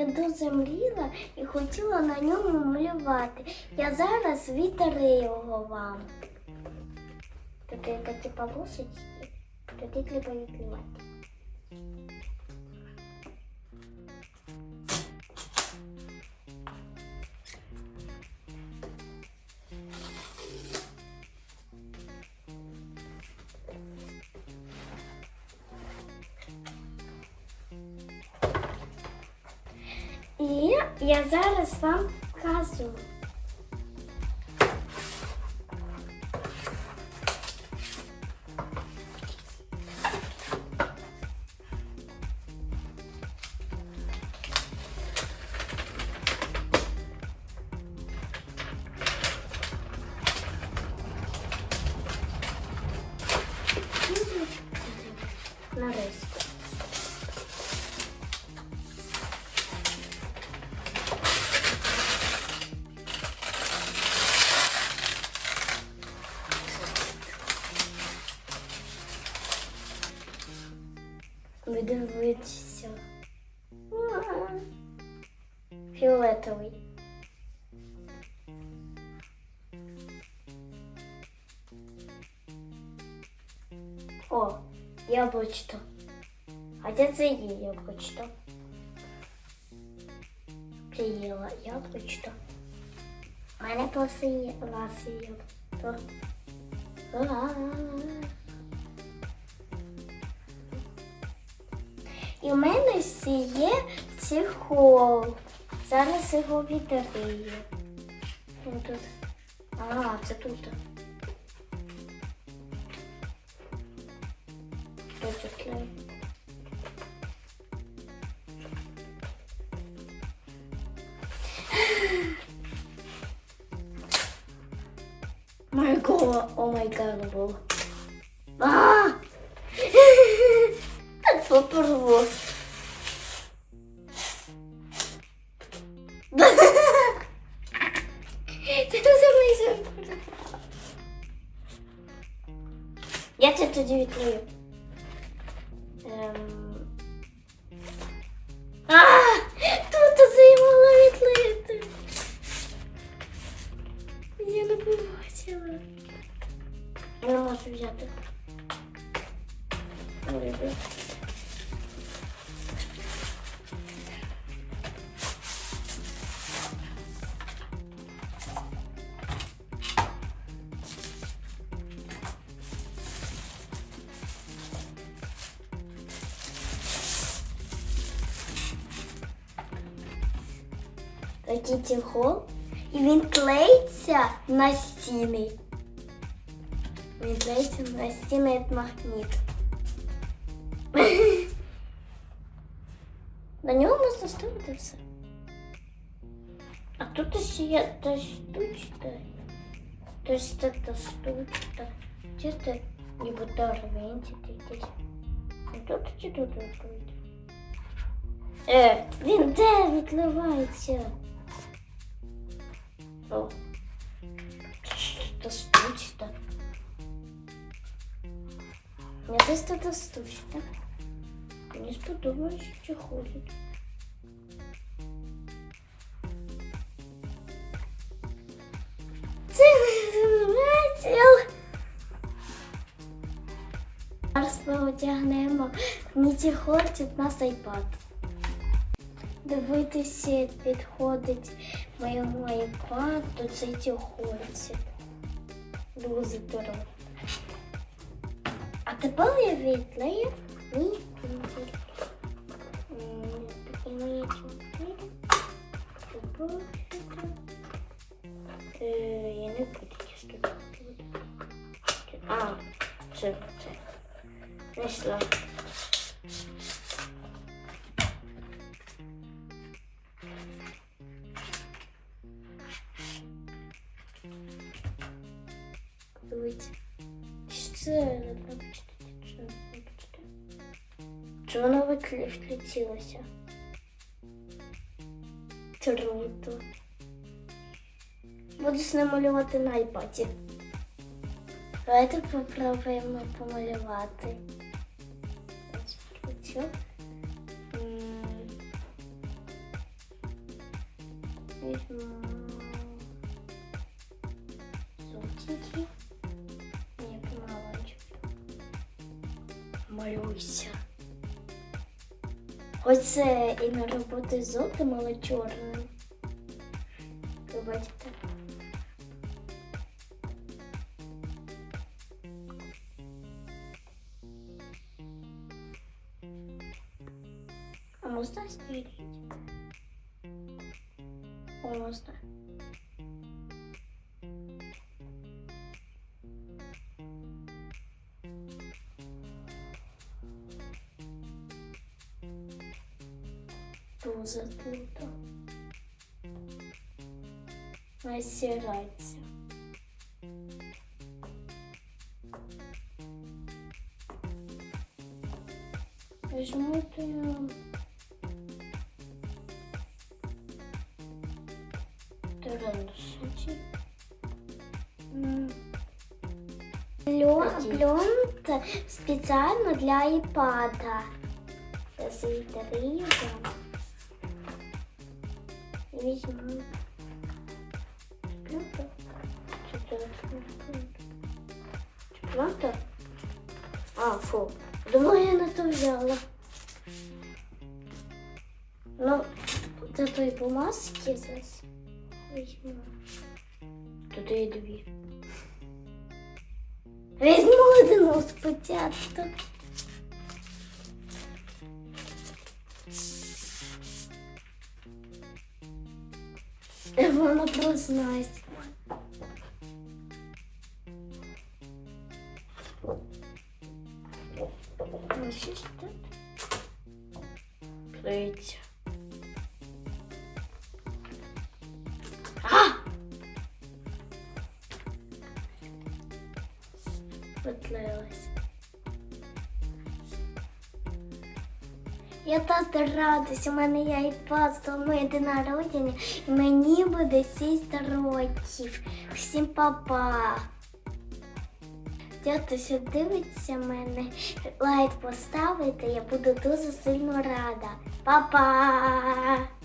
Я дуже мріла і хотіла на ньому малювати. Я зараз вітерю його вам. Тут такі полосочки, тоді треба відкривати. Я зараз вам покажу. Нарешті. Ви дивитеся. Фіолетовий. О, яблучко. А де це є яблучко? Це є ла- яблучко. У мене просто є ласи є. То- І в мене є чехол. Зараз його. Ось тут. А, це тут. Ось клей. My God, oh God, було. А! Попробую. Я це тоді відкрию. Ем... А! Тут заїмала відлити. Я не побачила. Я не можу взяти. Ой, ой. Такий чехол, і він клеїться на стіни. Він клеїться на стіни як магніт. На нього можна ставити все. А тут ще є та штучка. То есть это штучка. Где-то ніби дорвенчик якийсь. І тут чи тут відкрити? Е, він де відливається? О. Це штучка. Я десь тут штучка. Мені сподобалось. Це весело. Зараз ми одягнемо Ніті Хортів на iPad. Дивитися, підходить моєму iPad цей тіхольці. Дуже здорово. А тепер я відлею мій пінкель. Такі мої чоловіки. Я не буду тістувати. А, це, це. Знайшла. Що це? Чи воно відлетілося? Круто. Будеш намалювати на айпаді. Давайте попробуємо помалювати. М, Малюйся. Оце і на роботи з жовтим, але чорним. Ви бачите? А можна стелить? Можна. Дуже круто. Насирається. Візьму Трансуті. Блюнт спеціально для iPad. Зараз її доріжемо. Візьму. Чи це плюнта? А, фу. Думаю, я не то взяла. Ну, до той бумажки зараз візьму. Тут є дві. Візьму одну спочатку. Вона проснулась. Ну, що ж тут? А! Я так радуюсь, у мене є айпад то моє день народження, і мені буде 6 років. Всім па-па. Що дивиться мене. Лайк поставити, я буду дуже сильно рада. Па-па!